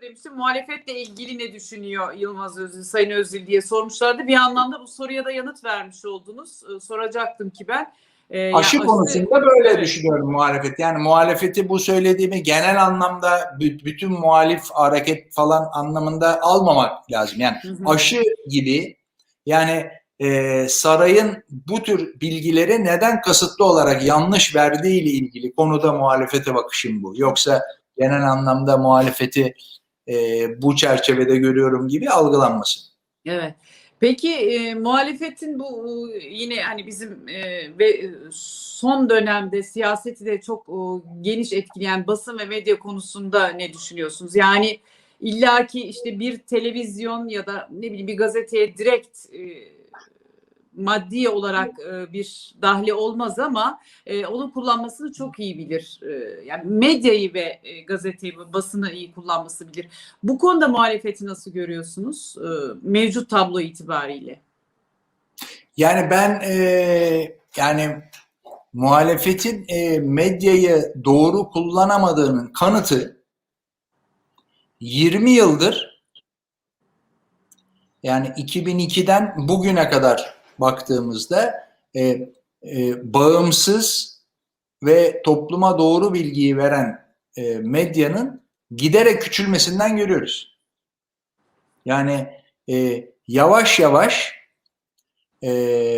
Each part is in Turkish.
demiştim. Muhalefetle ilgili ne düşünüyor Yılmaz Özil, Sayın Özil diye sormuşlardı. Bir anlamda bu soruya da yanıt vermiş oldunuz. Ee, soracaktım ki ben. Ee, Aşı yani konusunda böyle Evet. düşünüyorum muhalefet. Yani muhalefeti bu söylediğimi genel anlamda bü- bütün muhalif hareket falan anlamında almamak lazım. Yani Hı hı. aşı gibi yani e, sarayın bu tür bilgileri neden kasıtlı olarak yanlış verdiği ile ilgili konuda muhalefete bakışım bu. Yoksa genel anlamda muhalefeti e, bu çerçevede görüyorum gibi algılanmasın. Evet. Peki e, muhalefetin bu yine hani bizim e, ve son dönemde siyaseti de çok e, geniş etkileyen basın ve medya konusunda ne düşünüyorsunuz? Yani illaki işte bir televizyon ya da ne bileyim bir gazeteye direkt e, maddi olarak e, bir dahli olmaz ama e, onu kullanmasını çok iyi bilir. E, yani medyayı ve e, gazeteyi ve basını iyi kullanması bilir. Bu konuda muhalefeti nasıl görüyorsunuz e, mevcut tablo itibariyle? Yani ben e, yani muhalefetin e, medyayı doğru kullanamadığının kanıtı 20 yıldır yani 2002'den bugüne kadar baktığımızda e, e, bağımsız ve topluma doğru bilgiyi veren e, medyanın giderek küçülmesinden görüyoruz. Yani e, yavaş yavaş e,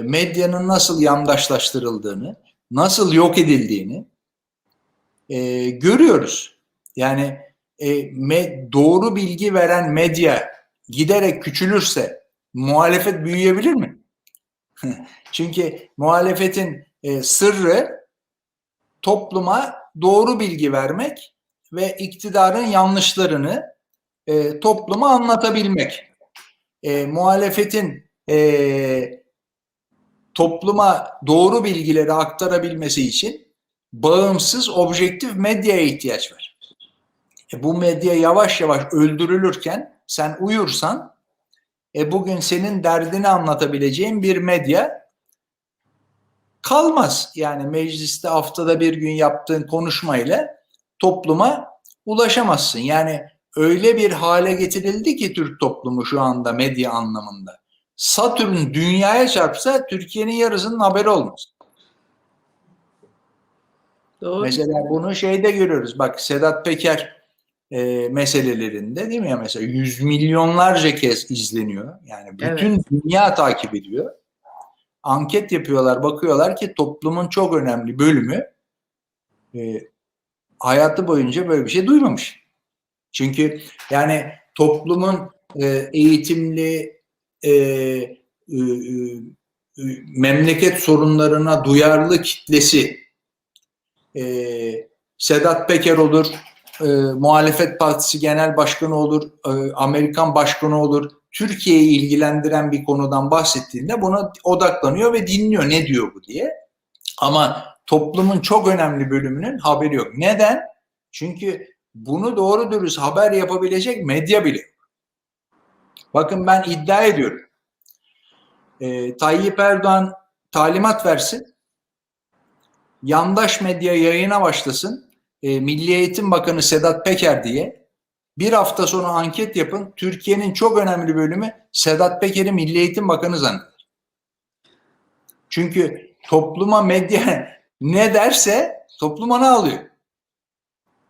medyanın nasıl yandaşlaştırıldığını, nasıl yok edildiğini e, görüyoruz. Yani e, me- doğru bilgi veren medya giderek küçülürse muhalefet büyüyebilir mi? Çünkü muhalefetin e, sırrı topluma doğru bilgi vermek ve iktidarın yanlışlarını e, topluma anlatabilmek. E, muhalefetin e, topluma doğru bilgileri aktarabilmesi için bağımsız, objektif medyaya ihtiyaç var. E, bu medya yavaş yavaş öldürülürken sen uyursan e, bugün senin derdini anlatabileceğin bir medya kalmaz. Yani mecliste haftada bir gün yaptığın konuşmayla topluma ulaşamazsın. Yani öyle bir hale getirildi ki Türk toplumu şu anda medya anlamında. Satürn dünyaya çarpsa Türkiye'nin yarısının haberi olmaz. Doğru. Mesela bunu şeyde görüyoruz. Bak Sedat Peker e, meselelerinde değil mi ya mesela yüz milyonlarca kez izleniyor. Yani bütün dünya takip ediyor. Anket yapıyorlar, bakıyorlar ki toplumun çok önemli bölümü e, hayatı boyunca böyle bir şey duymamış. Çünkü yani toplumun e, eğitimli e, e, e, memleket sorunlarına duyarlı kitlesi e, Sedat Peker olur, e, muhalefet partisi genel başkanı olur, e, Amerikan başkanı olur. Türkiye'yi ilgilendiren bir konudan bahsettiğinde buna odaklanıyor ve dinliyor ne diyor bu diye. Ama toplumun çok önemli bölümünün haberi yok. Neden? Çünkü bunu doğru dürüst haber yapabilecek medya bile. Bakın ben iddia ediyorum. E, Tayyip Erdoğan talimat versin. Yandaş medya yayına başlasın. E, Milli Eğitim Bakanı Sedat Peker diye bir hafta sonra anket yapın. Türkiye'nin çok önemli bölümü Sedat Peker'i Milli Eğitim Bakanı zanneder. Çünkü topluma medya ne derse toplum onu alıyor.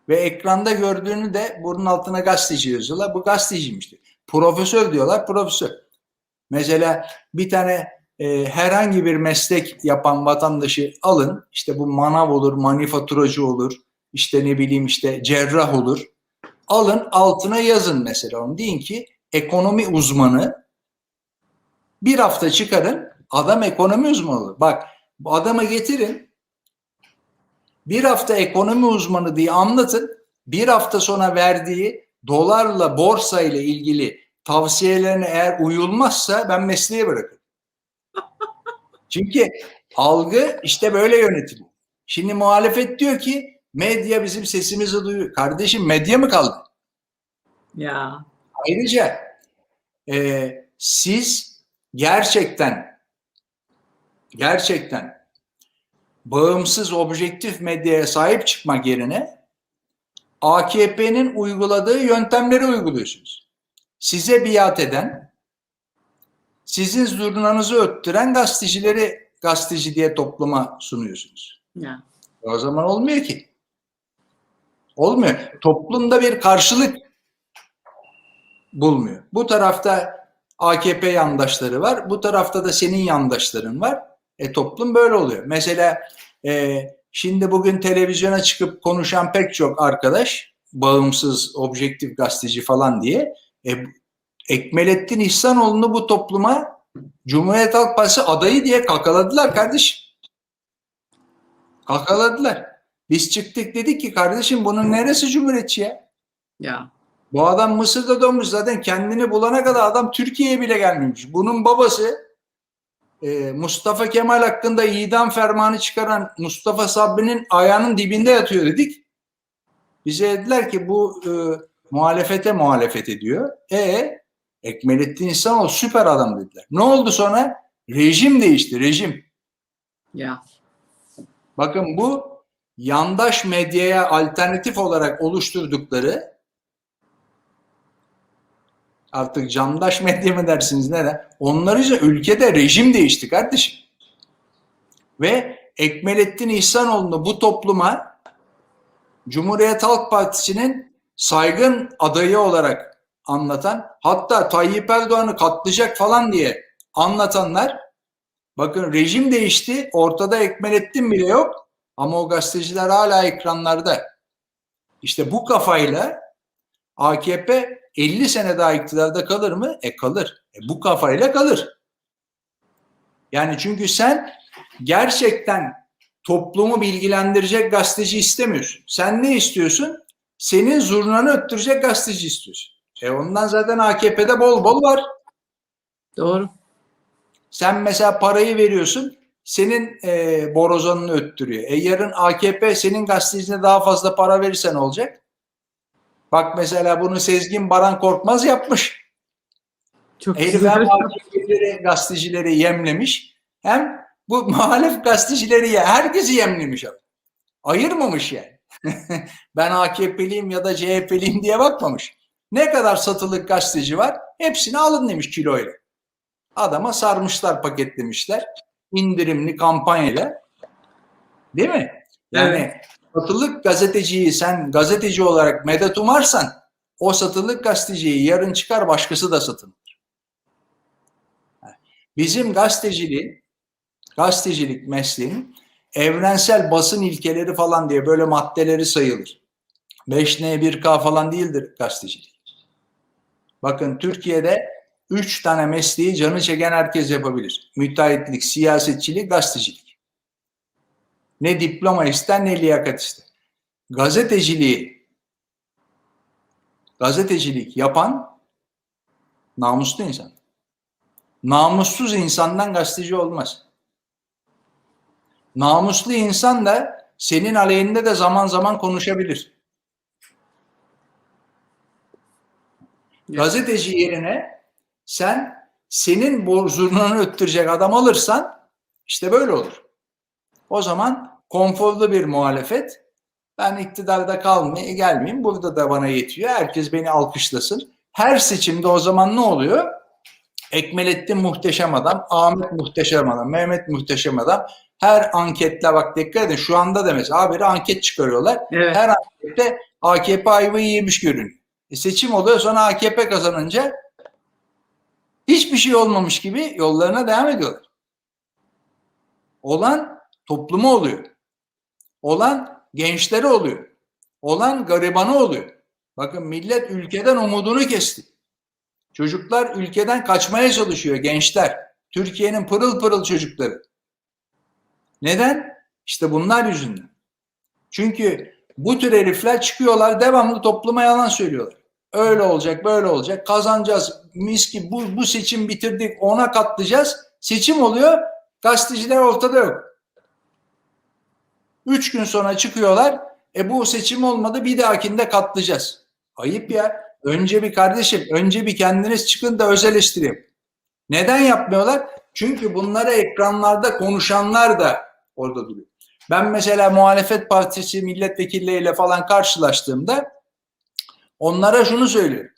Ve ekranda gördüğünü de bunun altına gazeteci yazıyorlar. Bu gazeteciymiş diyor. Profesör diyorlar, profesör. Mesela bir tane e, herhangi bir meslek yapan vatandaşı alın. İşte bu manav olur, manifaturacı olur, işte ne bileyim işte cerrah olur. Alın altına yazın mesela onu. Deyin ki ekonomi uzmanı bir hafta çıkarın adam ekonomi uzmanı olur. Bak bu adamı getirin bir hafta ekonomi uzmanı diye anlatın. Bir hafta sonra verdiği dolarla borsa ile ilgili tavsiyelerine eğer uyulmazsa ben mesleği bırakırım. Çünkü algı işte böyle yönetiliyor. Şimdi muhalefet diyor ki medya bizim sesimizi duyuyor. Kardeşim medya mı kaldı? Ya. Ayrıca e, siz gerçekten gerçekten bağımsız objektif medyaya sahip çıkmak yerine AKP'nin uyguladığı yöntemleri uyguluyorsunuz. Size biat eden, sizin zurnanızı öttüren gazetecileri gazeteci diye topluma sunuyorsunuz. Ya. O zaman olmuyor ki. Olmuyor. Toplumda bir karşılık bulmuyor. Bu tarafta AKP yandaşları var. Bu tarafta da senin yandaşların var. E toplum böyle oluyor. Mesela e, şimdi bugün televizyona çıkıp konuşan pek çok arkadaş bağımsız, objektif gazeteci falan diye e, Ekmelettin İhsanoğlu'nu bu topluma Cumhuriyet Halk Partisi adayı diye kakaladılar kardeşim. Kakaladılar. Biz çıktık dedik ki kardeşim bunun neresi cumhuriyetçi ya? Ya. Bu adam Mısır'da doğmuş zaten kendini bulana kadar adam Türkiye'ye bile gelmemiş. Bunun babası e, Mustafa Kemal hakkında idam fermanı çıkaran Mustafa Sabri'nin ayağının dibinde yatıyor dedik. Bize dediler ki bu e, muhalefete muhalefet ediyor. E Ekmelettin İhsanoğlu süper adam dediler. Ne oldu sonra? Rejim değişti rejim. Ya. Bakın bu yandaş medyaya alternatif olarak oluşturdukları artık candaş medya mı dersiniz ne de onları ise ülkede rejim değişti kardeşim. Ve Ekmelettin İhsanoğlu'nu bu topluma Cumhuriyet Halk Partisi'nin saygın adayı olarak anlatan hatta Tayyip Erdoğan'ı katlayacak falan diye anlatanlar bakın rejim değişti ortada Ekmelettin bile yok ama o gazeteciler hala ekranlarda. İşte bu kafayla AKP 50 sene daha iktidarda kalır mı? E kalır. E bu kafayla kalır. Yani çünkü sen gerçekten toplumu bilgilendirecek gazeteci istemiyorsun. Sen ne istiyorsun? Senin zurnanı öttürecek gazeteci istiyorsun. E ondan zaten AKP'de bol bol var. Doğru. Sen mesela parayı veriyorsun, senin e, borazanını öttürüyor. E yarın AKP senin gazetecine daha fazla para verirse ne olacak? Bak mesela bunu Sezgin Baran Korkmaz yapmış. Çok Herif hem AKP'leri, gazetecileri yemlemiş, hem bu muhalef gazetecileri ye, herkesi yemlemiş abi. Ayırmamış yani. ben AKP'liyim ya da CHP'liyim diye bakmamış. Ne kadar satılık gazeteci var? Hepsini alın demiş kiloyla. Adama sarmışlar, paketlemişler. İndirimli kampanyayla. Değil mi? Yani satılık gazeteciyi sen gazeteci olarak medet umarsan o satılık gazeteciyi yarın çıkar başkası da satın. Bizim gazeteciliğin, gazetecilik mesleğinin evrensel basın ilkeleri falan diye böyle maddeleri sayılır. 5N 1K falan değildir gazetecilik. Bakın Türkiye'de üç tane mesleği canı çeken herkes yapabilir. Müteahhitlik, siyasetçilik, gazetecilik. Ne diploma ister ne liyakat ister. Gazeteciliği gazetecilik yapan namuslu insan. Namussuz insandan gazeteci olmaz. Namuslu insan da senin aleyhinde de zaman zaman konuşabilir. Gazeteci yerine sen senin zurnanı öttürecek adam alırsan işte böyle olur. O zaman konforlu bir muhalefet. Ben iktidarda kalmayayım, gelmeyeyim. Burada da bana yetiyor. Herkes beni alkışlasın. Her seçimde o zaman ne oluyor? Ekmelettin muhteşem adam, Ahmet muhteşem adam, Mehmet muhteşem adam. Her anketle bak dikkat edin şu anda da mesela haberi anket çıkarıyorlar. Evet. Her ankette AKP ayvayı yemiş görünüyor. E seçim oluyor sonra AKP kazanınca hiçbir şey olmamış gibi yollarına devam ediyorlar. Olan toplumu oluyor. Olan gençleri oluyor. Olan garibanı oluyor. Bakın millet ülkeden umudunu kesti. Çocuklar ülkeden kaçmaya çalışıyor gençler. Türkiye'nin pırıl pırıl çocukları. Neden? İşte bunlar yüzünden. Çünkü bu tür herifler çıkıyorlar devamlı topluma yalan söylüyorlar. Öyle olacak, böyle olacak. Kazanacağız. Mis gibi bu, bu seçim bitirdik, ona katlayacağız. Seçim oluyor, gazeteciler ortada yok. Üç gün sonra çıkıyorlar. E bu seçim olmadı, bir dahakinde katlayacağız. Ayıp ya. Önce bir kardeşim, önce bir kendiniz çıkın da öz eleştirin. Neden yapmıyorlar? Çünkü bunlara ekranlarda konuşanlar da orada duruyor. Ben mesela muhalefet partisi milletvekilleriyle falan karşılaştığımda Onlara şunu söylüyorum.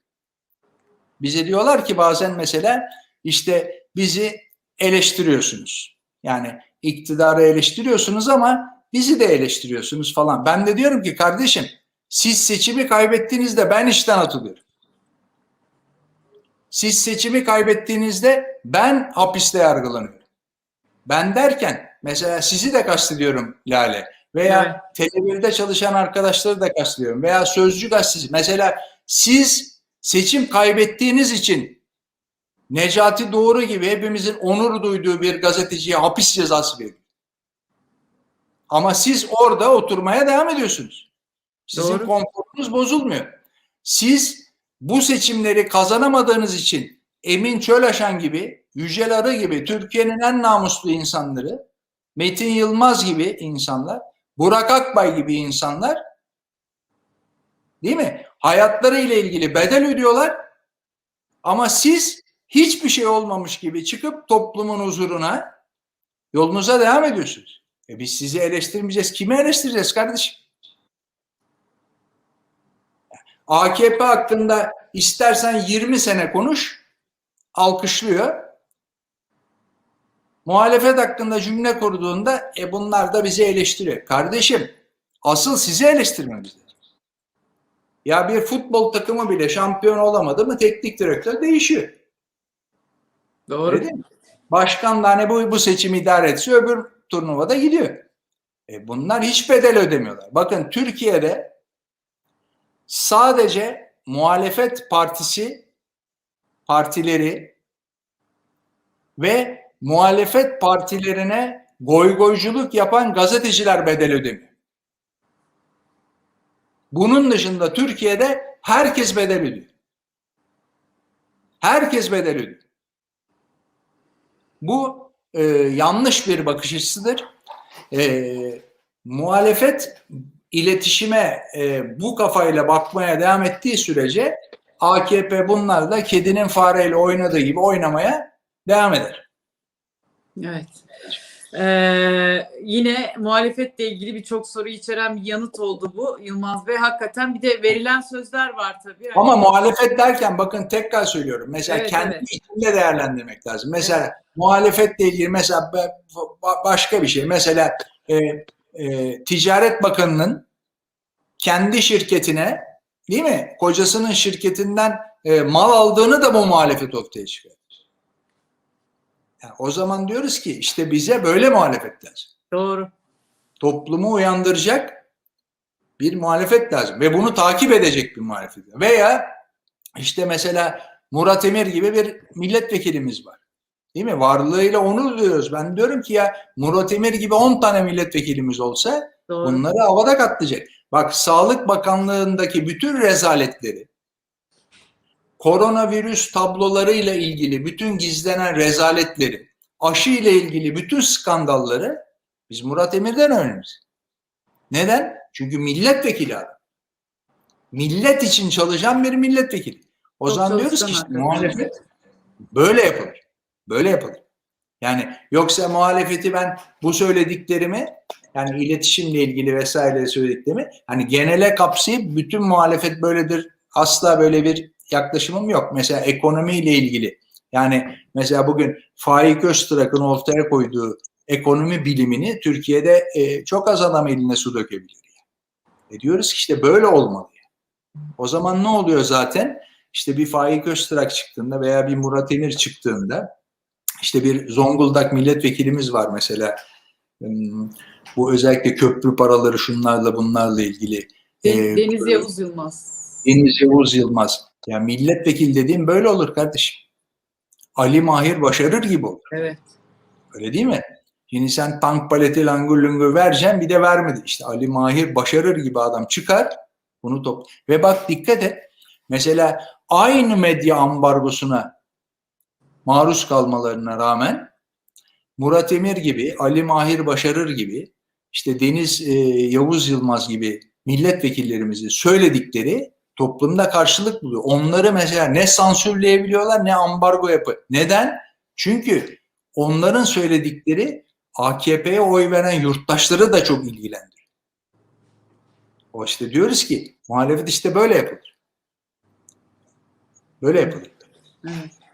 Bize diyorlar ki bazen mesela işte bizi eleştiriyorsunuz. Yani iktidarı eleştiriyorsunuz ama bizi de eleştiriyorsunuz falan. Ben de diyorum ki kardeşim siz seçimi kaybettiğinizde ben işten atılıyorum. Siz seçimi kaybettiğinizde ben hapiste yargılanıyorum. Ben derken mesela sizi de kastediyorum Lale veya televizyonda çalışan arkadaşları da kastediyorum veya Sözcü gazetesi. Mesela siz seçim kaybettiğiniz için Necati Doğru gibi hepimizin onur duyduğu bir gazeteciye hapis cezası veriyor. Ama siz orada oturmaya devam ediyorsunuz. Sizin Doğru. konforunuz bozulmuyor. Siz bu seçimleri kazanamadığınız için Emin Çölaşan gibi, Yücel Arı gibi Türkiye'nin en namuslu insanları, Metin Yılmaz gibi insanlar, Burak Akbay gibi insanlar değil mi? Hayatları ile ilgili bedel ödüyorlar ama siz hiçbir şey olmamış gibi çıkıp toplumun huzuruna yolunuza devam ediyorsunuz. E biz sizi eleştirmeyeceğiz. Kimi eleştireceğiz kardeşim? AKP hakkında istersen 20 sene konuş, alkışlıyor. Muhalefet hakkında cümle kurduğunda e bunlar da bizi eleştiriyor. Kardeşim asıl sizi eleştirmemiz lazım. Ya bir futbol takımı bile şampiyon olamadı mı teknik direktör değişiyor. Doğru. Değil mi? Başkan da hani bu, bu seçimi idare etse öbür turnuvada gidiyor. E bunlar hiç bedel ödemiyorlar. Bakın Türkiye'de sadece muhalefet partisi partileri ve muhalefet partilerine goygoyculuk yapan gazeteciler bedel ödemiyor. Bunun dışında Türkiye'de herkes bedel ödüyor. Herkes bedel ödüyor. Bu e, yanlış bir bakış açısıdır. E, muhalefet iletişime e, bu kafayla bakmaya devam ettiği sürece AKP bunlarla kedinin fareyle oynadığı gibi oynamaya devam eder. Evet. Ee, yine muhalefetle ilgili birçok soru içeren bir yanıt oldu bu Yılmaz Bey. Hakikaten bir de verilen sözler var tabii. Hani- Ama muhalefet derken bakın tekrar söylüyorum. Mesela Evet, kendi evet. içinde değerlendirmek lazım. Mesela muhalefetle ilgili mesela ba- ba- başka bir şey. Mesela e, e, Ticaret Bakanı'nın kendi şirketine değil mi? Kocasının şirketinden e, mal aldığını da bu muhalefet ortaya çıkarır. Yani o zaman diyoruz ki işte bize böyle muhalefet lazım. Doğru. Toplumu uyandıracak bir muhalefet lazım ve bunu takip edecek bir muhalefet. Veya işte mesela Murat Emir gibi bir milletvekilimiz var. Değil mi? Varlığıyla onur duyuyoruz. Ben diyorum ki ya Murat Emir gibi 10 tane milletvekilimiz olsa Doğru. bunları havada katlayacak. Bak Sağlık Bakanlığı'ndaki bütün rezaletleri, koronavirüs tablolarıyla ilgili bütün gizlenen rezaletleri, aşı ile ilgili bütün skandalları biz Murat Emir'den öğreniyoruz. Neden? Çünkü milletvekili adam. Millet için çalışan bir milletvekili. O Çok zaman diyoruz ki işte muhalefet böyle yapılır. Böyle yapılır. Yani yoksa muhalefeti ben bu söylediklerimi yani iletişimle ilgili vesaire söylediklerimi hani genele kapsayıp bütün muhalefet böyledir asla böyle bir yaklaşımım yok. Mesela ekonomiyle ilgili yani mesela bugün Faik Öztrak'ın ortaya koyduğu ekonomi bilimini Türkiye'de e, çok az adam eline su dökebilir. E diyoruz ki işte böyle olmalı. O zaman ne oluyor zaten? İşte bir Faik Öztrak çıktığında veya bir Murat Emir çıktığında işte bir Zonguldak milletvekilimiz var mesela. Hmm, Bu özellikle köprü paraları şunlarla bunlarla ilgili. Ee, Deniz Yavuz Yılmaz. Deniz Yavuz Yılmaz. Ya milletvekili dediğim böyle olur kardeşim. Ali Mahir başarır gibi olur. Evet. Öyle değil mi? Şimdi sen tank paleti langur lungur vereceksin bir de vermedi. İşte Ali Mahir başarır gibi adam çıkar bunu top. Ve bak dikkat et. Mesela aynı medya ambargosuna maruz kalmalarına rağmen Murat Emir gibi, Ali Mahir Başarır gibi, işte Deniz e, Yavuz Yılmaz gibi milletvekillerimizin söyledikleri toplumda karşılık buluyor. Onları mesela ne sansürleyebiliyorlar ne ambargo yapı. Neden? Çünkü onların söyledikleri AKP'ye oy veren yurttaşları da çok ilgilendiriyor. O işte diyoruz ki muhalefet işte böyle yapılır. Böyle yapılıyor. Evet.